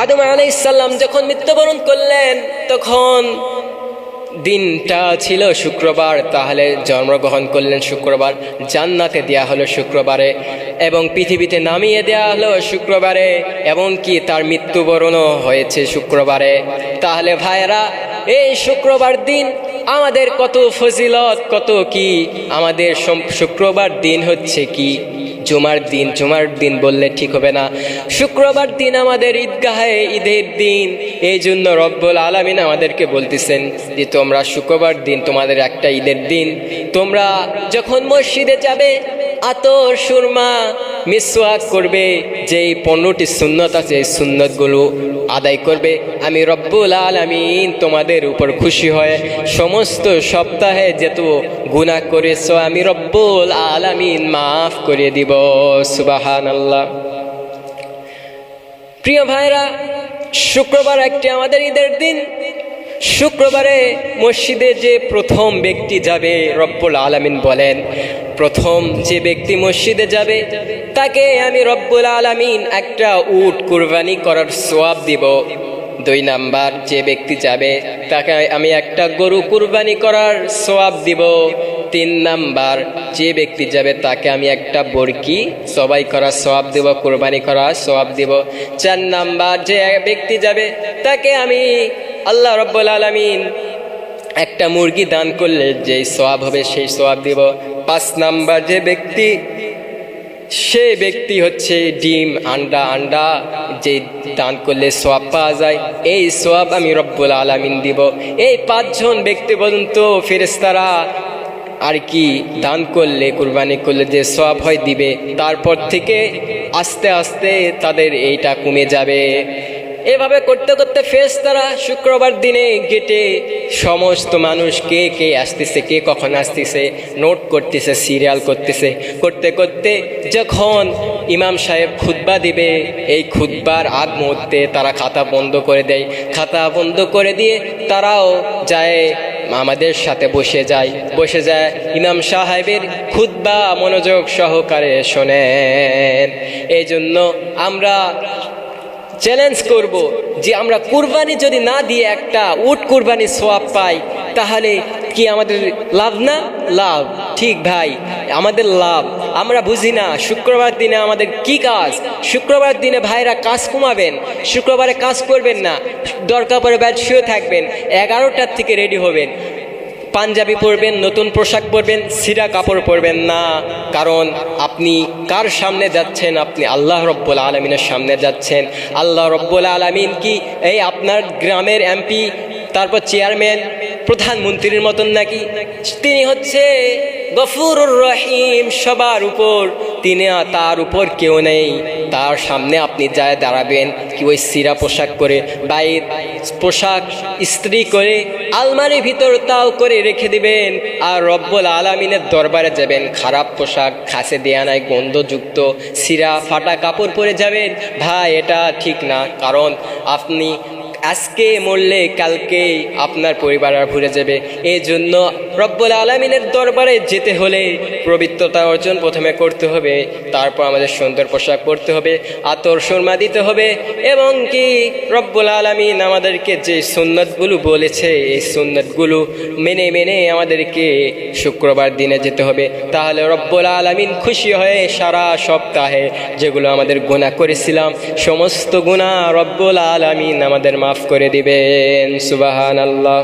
আদম আলাইসাল্লাম যখন মৃত্যুবরণ করলেন, তখন দিনটা ছিল শুক্রবার, তাহলে জন্মগ্রহণ করলেন শুক্রবার, জান্নাতে দেয়া হলো শুক্রবারে, এবং পৃথিবীতে নামিয়ে দেয়া হলো শুক্রবারে এবং কি তার মৃত্যুবরণও হয়েছে শুক্রবারে। তাহলে ভাইয়েরা, এই শুক্রবার দিন আমাদের কত ফজিলত, কত কি? আমাদের শুক্রবার দিন হচ্ছে কি? জুমার দিন জুমার দিন বললে ঠিক হবে না। শুক্রবার দিন আমাদের ঈদগাহে ঈদের দিন। এই জন্য রব্বুল আলমিন আমাদেরকে বলতেছেন যে, তোমরা শুক্রবার দিন তোমাদের একটা ঈদের দিন। তোমরা যখন মসজিদে যাবে, আতর, সুরমা মিসওয়াক করবে যে এই পনেরোটি সুন্নত আছে, এই সুন্নতগুলো আদায় করবে। আমি রব্বুল আলমিন তোমাদের উপর খুশি হয়ে সমস্ত সপ্তাহে যেত গুণা করেছ, আমি রব্বুল আলমিন মাফ করে দিব। সুবাহান আল্লাহ প্রিয় ভাইরা, শুক্রবার একটি আমাদের ঈদের দিন। শুক্রবারে মসজিদে যে প্রথম ব্যক্তি যাবে, রব্বুল আলামিন বলেন, প্রথম যে ব্যক্তি মসজিদে যাবে, তাকে আমি রব্বুল আলামিন একটা উট কুরবানি করার সোয়াব দিব। দুই নাম্বার, যে ব্যক্তি যাবে, তাকে আমি একটা গরু কুরবানি করার সোয়াব দিব। তিন নাম্বার, যে ব্যক্তি যাবে, তাকে আমি একটা বরকি, সবাই করার সোয়াব দেব, কোরবানি করার সোয়াব দেব। চার নাম্বার, যে ব্যক্তি যাবে, তাকে আমি আল্লাহ রব্বুল আলমিন একটা মুরগি দান করলে যেই সোয়াব হবে সেই সোয়াব দিব। পাঁচ নাম্বার যে ব্যক্তি, সে ব্যক্তি হচ্ছে ডিম আন্ডা আন্ডা যে দান করলে সোয়াব পাওয়া যায়, এই সোয়াব আমি রব্বুল আলামিন দিব। এই পাঁচজন ব্যক্তি বলুন তো ফেরেস্তারা আর কি দান করলে, কুরবানি করলে যে সোয়াব হয় দিবে, তারপর থেকে আস্তে আস্তে তাদের এইটা কমে যাবে। এভাবে করতে করতে ফেস তারা শুক্রবার দিনে গেটে সমস্ত মানুষ কে কে আসতেছে, কে কখন আসতেছে, নোট করতেছে, সিরিয়াল করতেছে। করতে করতে যখন ইমাম সাহেব খুতবা দিবে, এই খুতবার আগ মুহূর্তে তারা খাতা বন্ধ করে দেয়। খাতা বন্ধ করে দিয়ে তারাও যায়, আমাদের সাথে বসে যায়। বসে যায়, ইমাম সাহেবের খুদ্া মনোযোগ সহকারে শোনেন। এই জন্য আমরা চ্যালেঞ্জ করব যে আমরা কুরবানি যদি না দিয়ে একটা উট কুরবানি সোয়াব পাই, তাহলে কি আমাদের লাভ না? লাভ। ঠিক ভাই, আমাদের লাভ। আমরা বুঝি না, শুক্রবার দিনে আমাদের কি কাজ? শুক্রবার দিনে ভাইরা কাজ কমাবেন, শুক্রবারে কাজ করবেন না, দরকার পরে ব্যাট শুয়ে থাকবেন, এগারোটার থেকে রেডি হবেন। পাঞ্জাবি পরবেন, নতুন পোশাক পরবেন, সিরা কাপড় পরবেন না। কারণ আপনি কার সামনে যাচ্ছেন? আপনি আল্লাহ রব্বুল আলমিনের সামনে যাচ্ছেন। আল্লাহ রব্বুল আলমিন কি এই আপনার গ্রামের এমপি, তারপর চেয়ারম্যান, প্রধানমন্ত্রীর মতন নাকি? তিনি হচ্ছে গফুরুর রহিম সবার উপর। তিনি তার উপর কেউ নেই। তার সামনে আপনি যায় দাঁড়াবেন, কি ওই সিরা পোশাক করে বাইর পোশাক ইস্ত্রি করে আলমারি ভিতর তাও করে রেখে দিবেন। আর রব্বল আলমিনের দরবারে যাবেন। খারাপ পোশাক, খাসে দেয়া নাই গন্ধযুক্ত সিরা ফাটা কাপড় পরে যাবেন। ভাই, এটা ঠিক না। কারণ আপনি আজকে মরলে কালকে আপনার পরিবার আর ভুলে যাবে। এই জন্য রব্বুল আলমিনের দরবারে যেতে হলে পবিত্রতা অর্জন প্রথমে করতে হবে, তারপর আমাদের সুন্দর পোশাক পরতে হবে, আতর সুরমা দিতে হবে, এবং কি রব্বুল আলমিন আমাদেরকে যে সুন্নতগুলো বলেছে, এই সুন্নতগুলো মেনে মেনে আমাদেরকে শুক্রবার দিনে যেতে হবে। তাহলে রব্বুল আলমিন খুশি হয়ে সারা সপ্তাহে যেগুলো আমাদের গুণা করেছিলাম, সমস্ত গুণা রব্বুল আলমিন আমাদের মাফ করে দিবেন সুবাহান আল্লাহ